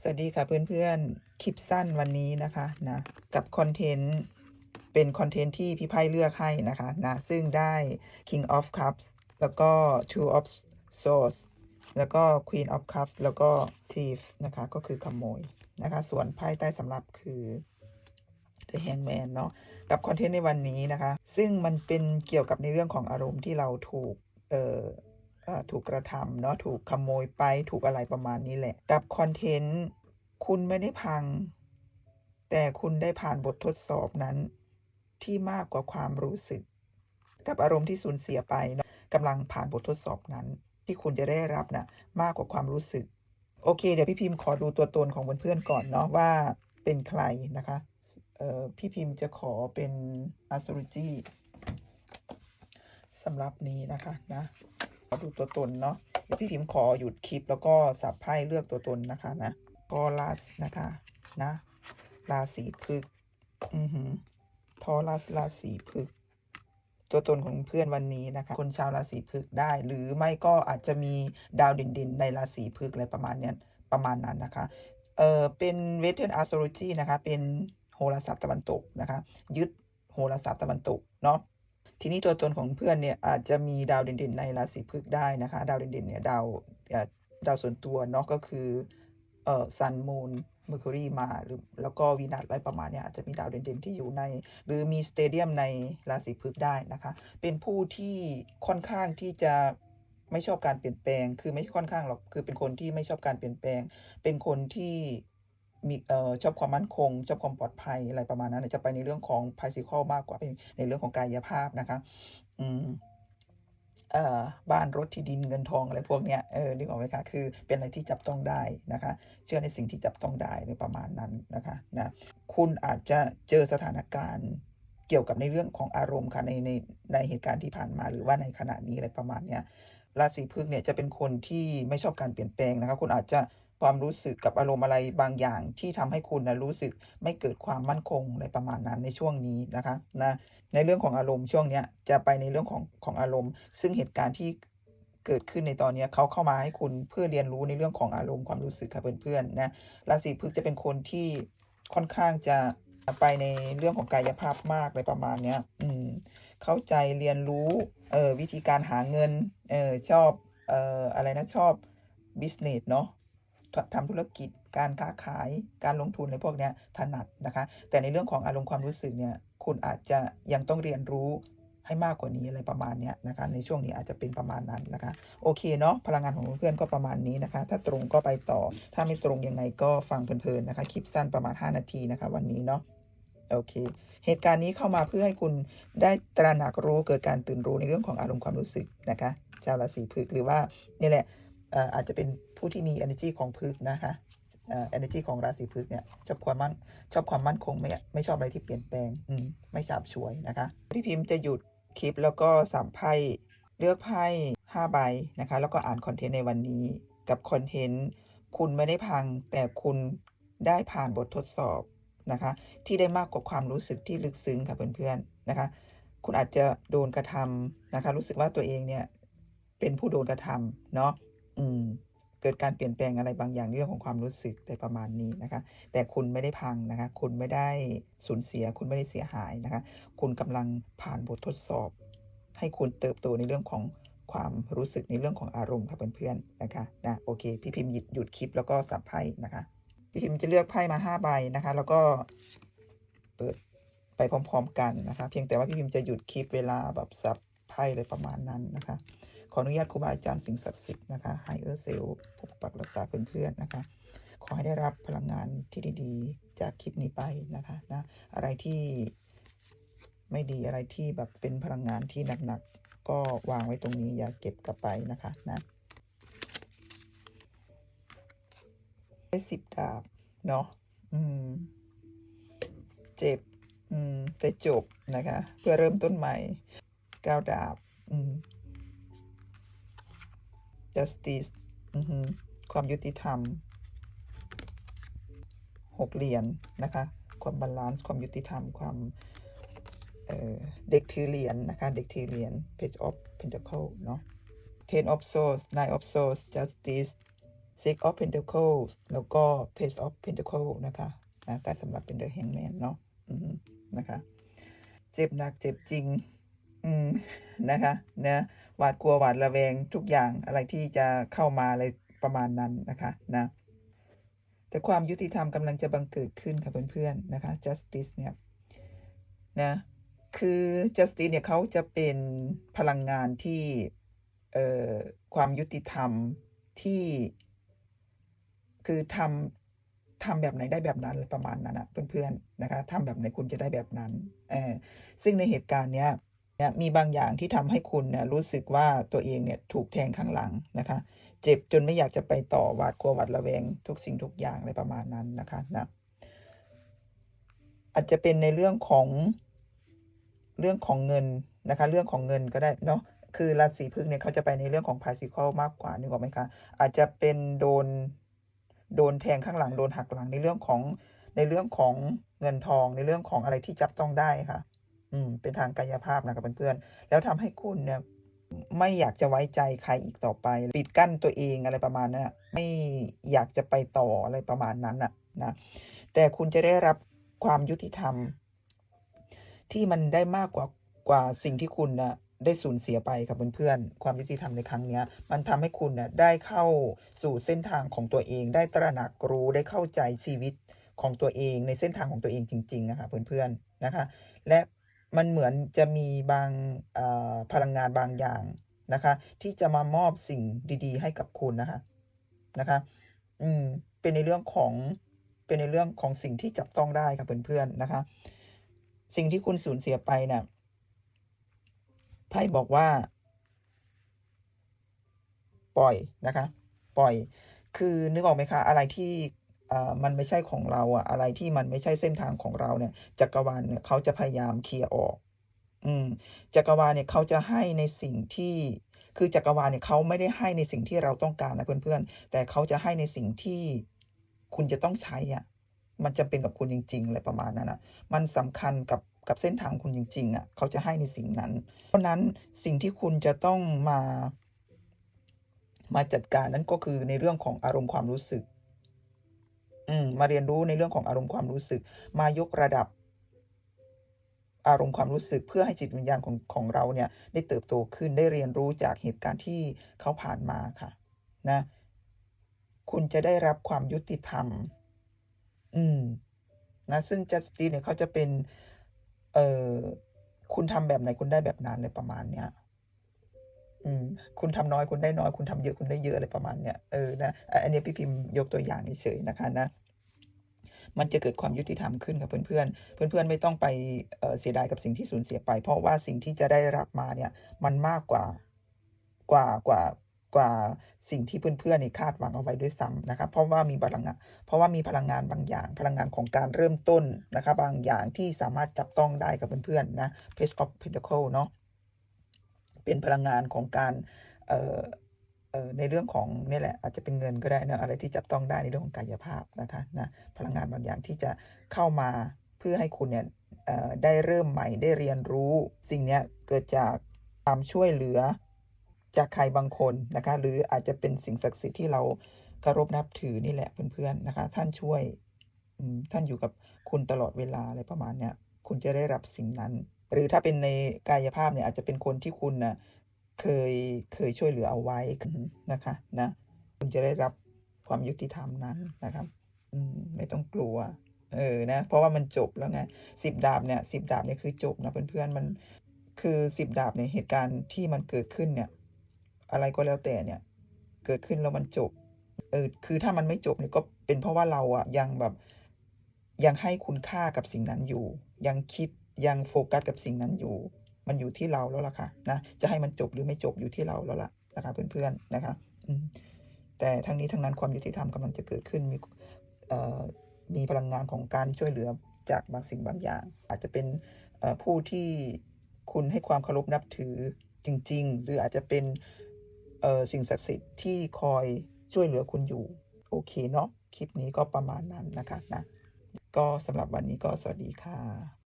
สวัสดีค่ะเพื่อนๆ คลิปสั้นวันนี้นะคะนะกับคอนเทนต์เป็นคอนเทนต์ที่พี่ไพ่เลือกให้นะคะนะซึ่งได้ King of Cups แล้วก็ Two of Swords แล้วก็ Queen of Cups แล้วก็ Thief นะคะ ก็คือขโมยนะคะ ส่วนไพ่ใต้สำรับคือ The Hangman เนาะกับคอนเทนต์ในวันนี้นะคะ ซึ่งมันเป็นเกี่ยวกับในเรื่องของอารมณ์ที่เราถูกเอ่อ ถูกกระทำเนาะถูกขโมยไปถูกอะไรประมาณนี้แหละ กับคอนเทนต์คุณไม่ได้พัง แต่คุณได้ผ่านบททดสอบนั้นที่มากกว่าความรู้สึก กับอารมณ์ที่สูญเสียไปเนาะกำลังผ่านบททดสอบนั้น ที่คุณจะได้รับนะมากกว่าความรู้สึก โอเค เดี๋ยวพี่พิมพ์ขอดูตัวตนของเพื่อนๆก่อนเนาะว่าเป็นใครนะคะเอ่อพี่พิมพ์จะขอเป็น astrology สำหรับนี้นะคะนะ ดูตัวตนเนาะเดี๋ยวพี่พิมพ์ขอหยุดคลิปแล้วก็สับไพ่เลือกตัวตนนะคะนะกอลัสนะคะนะราศีพฤกษ์อือหือทอรัสราศีพฤกษ์ตัวตนของเพื่อนวันนี้นะคะ คนชาวราศีพฤกษ์ได้ หรือไม่ก็อาจจะมีดาวเด่นๆ ในราศีพฤกษ์อะไรประมาณเนี้ยประมาณนั้นนะคะเออเป็นเวทเทิร์นอาร์โซโลจีนะคะ เป็นโหราศาสตร์ตะวันตกนะคะ ยึดโหราศาสตร์ตะวันตกเนาะ ทีนี้ตัวตนของเพื่อนเนี่ยอาจจะมีดาวเด่นๆในราศีพฤกษ์ได้นะคะ ดาวเด่นๆเนี่ยดาวดาวส่วนตัวเนาะก็คือเอ่อซันมูนเมอร์คิวรีมาหรือแล้วก็วีนัสอะไรประมาณเนี้ยอาจจะมีดาวเด่นๆที่อยู่ใน หรือมีสเตเดียมในราศีพฤกษ์ได้นะคะ เป็นผู้ที่ค่อนข้างที่จะไม่ชอบการเปลี่ยนแปลง คือไม่ค่อนข้างหรอกคือเป็นคนที่ไม่ชอบการเปลี่ยนแปลง เป็นคนที่ มีเอ่อชอบความมั่นคง ชอบความปลอดภัยอะไรประมาณนั้นจะไปในเรื่องของ physical มากกว่าเป็นในเรื่องของกายภาพนะคะ อืมเอ่อบ้านรถที่ดินเงินทองอะไรพวกเนี้ยเออนึกออกไหมคะคือเป็นอะไรที่จับต้องได้นะคะ เชื่อในสิ่งที่จับต้องได้ในประมาณนั้นนะคะนะคุณอาจจะเจอสถานการณ์เกี่ยวกับในเรื่องของอารมณ์ค่ะในในในเหตุการณ์ที่ผ่านมาหรือว่าในขณะนี้อะไรประมาณเนี้ยราศีพฤกษ์เนี่ยจะเป็นคนที่ไม่ชอบการเปลี่ยนแปลงนะคะคุณอาจจะ ความรู้สึกกับอารมณ์อะไรบางอย่างที่ทำให้คุณนะรู้สึกไม่เกิดความมั่นคงอะไรประมาณนั้นในช่วงนี้นะคะนะในเรื่องของอารมณ์ช่วงเนี้ยจะไปในเรื่องของของอารมณ์ ซึ่งเหตุการณ์ที่เกิดขึ้นในตอนนี้เขาเข้ามาให้คุณเพื่อเรียนรู้ในเรื่องของอารมณ์ความรู้สึกค่ะเพื่อนๆนะราศีพฤกษ์จะเป็นคนที่ค่อนข้างจะไปในเรื่องของกายภาพมากอะไรประมาณเนี้ยอืมเข้าใจเรียนรู้เออวิธีการหาเงินเออชอบเอออะไรนะชอบ business เนาะ ททำธุรกิจ การค้าขาย การลงทุนในพวกนี้ถนัดนะคะ แต่ในเรื่องของอารมณ์ความรู้สึกเนี่ย คุณอาจจะยังต้องเรียนรู้ให้มากกว่านี้อะไรประมาณนี้นะคะ ในช่วงนี้อาจจะเป็นประมาณนั้นนะคะ โอเคเนาะพลังงานของเพื่อนก็ประมาณนี้นะคะ ถ้าตรงก็ไปต่อ ถ้าไม่ตรงยังไงก็ฟังเพลินๆนะคะ คลิปสั้นประมาณ 5 นาทีนะคะ วันนี้เนาะโอเค เหตุการณ์นี้เข้ามาเพื่อให้คุณได้ตระหนักรู้เกิดการตื่นรู้ในเรื่องของอารมณ์ความรู้สึกนะคะชาวราศีพฤกษ์หรือว่านี่แหละอาจจะเป็น ผู้ที่มี energy ของพฤกษ์นะคะเอ่อ energy ของราศีพฤกษ์เนี่ยชอบความมั่นชอบความมั่นคงไม่ไม่ชอบอะไรที่เปลี่ยนแปลงอืมไม่ฉาบฉวยนะคะ พี่พิมพ์จะหยุดคลิปแล้วก็สามไพ่เลือกไพ่ห้าใบนะคะ แล้วก็อ่านคอนเทนต์ในวันนี้ กับคอนเทนต์คุณไม่ได้พัง แต่คุณได้ผ่านบททดสอบนะคะ ที่ได้มากกว่าความรู้สึกที่ลึกซึ้งค่ะเพื่อนๆนะคะ คุณอาจจะโดนกระทำนะคะ รู้สึกว่าตัวเองเนี่ยเป็นผู้โดนกระทำเนาะอืม กิดการเปลี่ยนแปลงอะไรบางอย่างในเรื่องของความรู้สึกในประมาณนี้นะคะ แต่คุณไม่ได้พังนะคะ คุณไม่ได้สูญเสีย คุณไม่ได้เสียหายนะคะ คุณกำลังผ่านบททดสอบ ให้คุณเติบโตในเรื่องของความรู้สึกในเรื่องของอารมณ์ค่ะเพื่อนๆนะคะนะโอเค พี่พิมพ์หยุดหยุดคลิปแล้วก็สับไพ่นะคะ พี่พิมพ์จะเลือกไพ่มาห้าใบนะคะ แล้วก็เปิดไปพร้อม ๆ กันนะคะ เพียงแต่ว่าพี่พิมพ์จะหยุดคลิปเวลาแบบสับไพ่อะไรประมาณนั้นนะคะ ออนุญาตครูบาอาจารย์สิ่งศักดิ์สิทธิ์นะคะไฮเออร์เซลปกปักรักษาเพื่อนๆนะคะขอให้ได้รับพลังงานที่ดีๆ จากคลิปนี้ไปนะคะนะอะไรที่ไม่ดีอะไรที่แบบเป็นพลังงานที่หนักๆ ก็วางไว้ตรงนี้อย่าเก็บกลับไปนะคะนะได้สิบดาบ เนาะอืม เจ็บ อืม แต่จบนะคะ เพื่อเริ่มต้นใหม่เก้าดาบ อืม justice ความยุติธรรมหกเหรียญนะคะ ความบาลานซ์ความยุติธรรม ความเเด็กถือเหรียญนะคะ เด็กถือเหรียญ page of pentacle เนาะ ten of swords nine of swords justice six of pentacles แล้วก็ page of pentacle นะคะนะแต่สำหรับเป็น the hangman เนาะนะคะ เจ็บหนักเจ็บจริง อืมนะคะนะหวาดกลัวหวาดระแวงทุกอย่างอะไรที่จะเข้ามาอะไรประมาณนั้นนะคะนะแต่ความยุติธรรมกำลังจะบังเกิดขึ้นค่ะเพื่อนๆนะคะ justice เนี่ยนะคือ justice เนี่ยเขาจะเป็นพลังงานที่เอ่อความยุติธรรมที่คือทำทำแบบไหนได้แบบนั้นประมาณนั้นนะเพื่อนๆนะคะทำแบบไหนคุณจะได้แบบนั้นเออซึ่งในเหตุการณ์เนี้ย นี่ยมีบางอย่างที่ทำให้คุณนี่ยรู้สึกว่าตัวเองเนี่ยถูกแทงข้างหลังนะคะ เจ็บจนไม่อยากจะไปต่อหวาดกลัวหวาดระแวง ทุกสิ่งทุกอย่างอะไรประมาณนั้นนะคะนะอาจจะเป็นในเรื่องของเรื่องของเงินนะคะ เรื่องของเงินก็ได้เนาะคือราศีพฤกษ์เนี่ยเขาจะไปในเรื่องของ particle มากกว่านึกออกไหมคะอาจจะเป็นโดนโดนแทงข้างหลังโดนหักหลังในเรื่องของในเรื่องของเงินทองในเรื่องของอะไรที่จับต้องได้ค่ะ อืมเป็นทางกายภาพนะครับเพื่อนๆแล้วทำให้คุณเนี่ยไม่อยากจะไว้ใจใครอีกต่อไป ปิดกั้นตัวเองอะไรประมาณนั้นนะไม่อยากจะไปต่ออะไรประมาณนั้นน่ะนะแต่คุณจะได้รับความยุติธรรม ที่มันได้มากกว่ากว่าสิ่งที่คุณน่ะได้สูญเสียไปครับเพื่อนๆ ความยุติธรรมในครั้งนี้มันทำให้คุณน่ะได้เข้าสู่เส้นทางของตัวเอง ได้ตระหนักรู้ได้เข้าใจชีวิตของตัวเองในเส้นทางของตัวเองจริงๆนะคะเพื่อนๆนะคะ และ มันเหมือนจะมีบางพลังงานบางอย่างนะคะ ที่จะมามอบสิ่งดี ๆ ให้กับคุณนะคะนะคะอืมเป็นในเรื่องของเป็นในเรื่องของสิ่งที่จับต้องได้ค่ะเพื่อนๆนะคะ สิ่งที่คุณสูญเสียไปเนี่ยไพ่บอกว่า ปล่อยนะคะ ปล่อย คือนึกออกไหมคะ อะไรที่ มันไม่ใช่ของเราอะอะไรที่มันไม่ใช่เส้นทางของเราเนี่ยจักรวาลเนี่ยเขาจะพยายามเคลียร์ออก อืมจักรวาลเนี่ยเขาจะให้ในสิ่งที่คือจักรวาลเนี่ยเขาไม่ได้ให้ในสิ่งที่เราต้องการนะเพื่อนๆ แต่เขาจะให้ในสิ่งที่คุณจะต้องใช้อะ มันจำเป็นกับคุณจริงๆอะไรประมาณนั้นอะมันสำคัญกับกับเส้นทางคุณจริง ๆอะเขาจะให้ในสิ่งนั้น เพราะนั้นสิ่งที่คุณจะต้องมา มาจัดการนั่นก็คือในเรื่องของอารมณ์ความรู้สึก มมาเรียนรู้ในเรื่องของอารมณ์ความรู้สึก มายกระดับ อารมณ์ความรู้สึกเพื่อให้จิตวิญญาณของของเราเนี่ยได้เติบโตขึ้นได้เรียนรู้จากเหตุการณ์ที่เขาผ่านมาค่ะ นะ คุณจะได้รับความยุติธรรม อืม นะ ซึ่ง justice เนี่ยเขาจะเป็น เอ่อ คุณทำแบบไหนคุณได้แบบนั้นอะไรประมาณเนี้ย อืมคุณทำน้อยคุณได้น้อย คุณทำเยอะคุณได้เยอะอะไรประมาณเนี้ยเออนะอันนี้พี่พิมพ์ยกตัวอย่างเฉยๆนะคะนะมันจะเกิดความยุติธรรมขึ้นกับเพื่อนๆ เพื่อนๆ ไม่ต้องไปเเสียดายกับสิ่งที่สูญเสียไป เพราะว่าสิ่งที่จะได้รับมาเนี่ยมันมากกว่ากว่ากว่ากว่าสิ่งที่เพื่อนๆนี่คาดหวังเอาไว้ด้วยซ้ำนะคะเพราะว่ามีพลังงานเพราะว่ามีพลังงานบางอย่าง พลังงานของการเริ่มต้นนะคะบางอย่างที่สามารถจับต้องได้กับเพื่อนๆนะ Page of Pentacle เนาะ เป็นพลังงานของการเในเรื่องของนี่แหละอาจจะเป็นเงินก็ได้นะอะไรที่จับต้องได้ในเรื่องของกายภาพนะคะนะพลังงานบางอย่างที่จะเข้ามาเพื่อให้คุณเนี่ยได้เริ่มใหม่ได้เรียนรู้ สิ่งนี้เกิดจากความช่วยเหลือจากใครบางคนนะคะ หรืออาจจะเป็นสิ่งศักดิ์สิทธิ์ที่เราเคารพนับถือนี่แหละเพื่อนๆนะคะ ท่านช่วยท่านอยู่กับคุณตลอดเวลาอะไรประมาณเนี้ยคุณจะได้รับสิ่งนั้น หรือถ้าเป็นในกายภาพเนี่ยอาจจะเป็นคนที่คุณนะเคยเคยช่วยเหลือเอาไว้นะคะนะคุณจะได้รับความยุติธรรมนั้นนะครับมไม่ต้องกลัว เออนะ เพราะว่ามันจบแล้วไง10ดาบเนี่ย10ดาบเนี่ยคือจบนะเพื่อนๆมันคือ10ดาบเนี่ยเหตุการณ์ที่มันเกิดขึ้นเนี่ย อะไรก็แล้วแต่เนี่ย เกิดขึ้นแล้วมันจบ เออคือถ้ามันไม่จบเนี่ยก็เป็นเพราะว่าเราอะยังแบบยังให้คุณค่ากับสิ่งนั้นอยู่ ยังคิด ยังโฟกัสกับสิ่งนั้นอยู่ มันอยู่ที่เราแล้วล่ะค่ะนะจะให้มันจบหรือไม่จบอยู่ที่เราแล้วล่ะนะคะเพื่อนๆนะคะแต่ทั้งนี้ทั้งนั้นความยุติธรรมกำลังจะเกิดขึ้นมีมีพลังงานของการช่วยเหลือจากบางสิ่งบางอย่าง อาจจะเป็นผู้ที่คุณให้ความเคารพนับถือจริง ๆ หรืออาจจะเป็นสิ่งศักดิ์สิทธิ์ที่คอยช่วยเหลือคุณอยู่ โอเคเนาะคลิปนี้ก็ประมาณนั้นนะคะนะก็สำหรับวันนี้ก็สวัสดีค่ะ